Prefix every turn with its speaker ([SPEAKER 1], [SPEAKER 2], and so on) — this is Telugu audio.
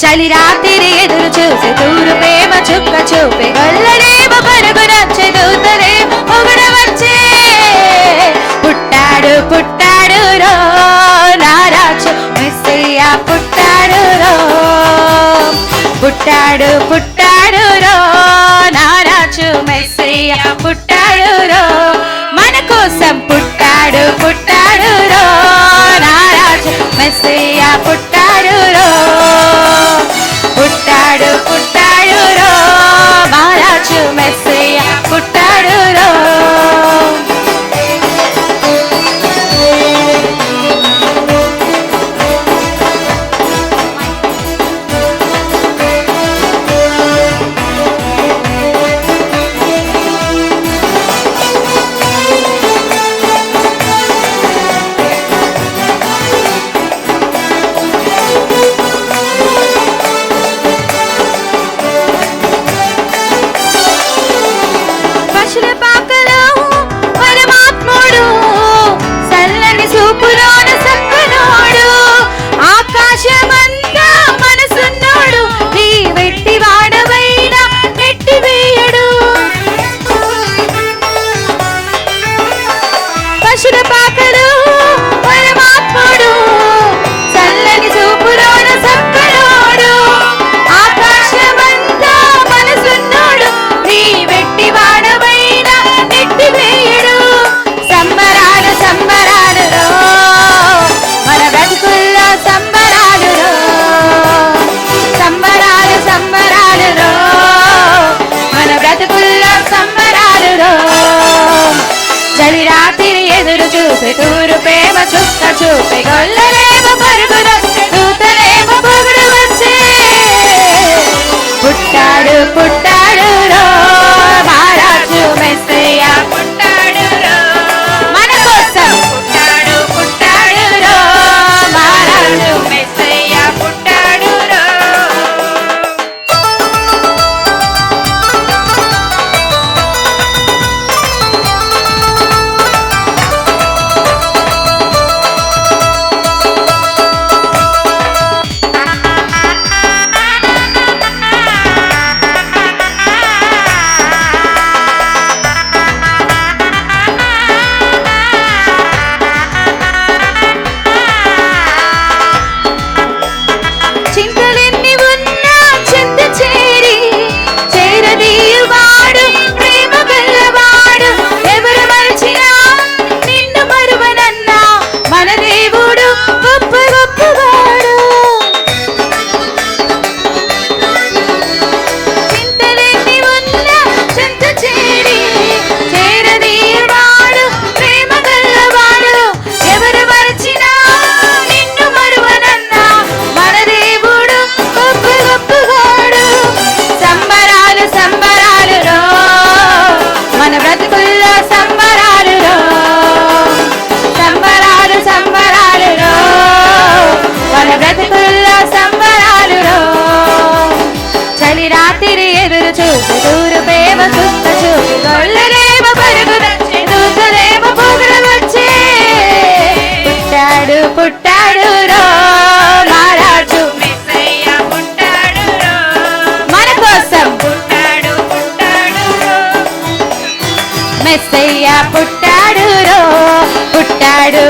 [SPEAKER 1] చలి రాత్రి ఎదురు చూసి తూరు ప్రేమ చుక్క చూపే గొల్లరేమ పడుగు నచ్చే దూతరే పొగడ వచ్చే. పుట్టాడు పుట్టాడు రో మెస్సయ్య పుట్టాడు రో. పుట్టాడు పుట్టాడు ఎదురు చూసే తూరు ప్రేమ చుక్క చూపే గొల్లలే. పుట్టాడు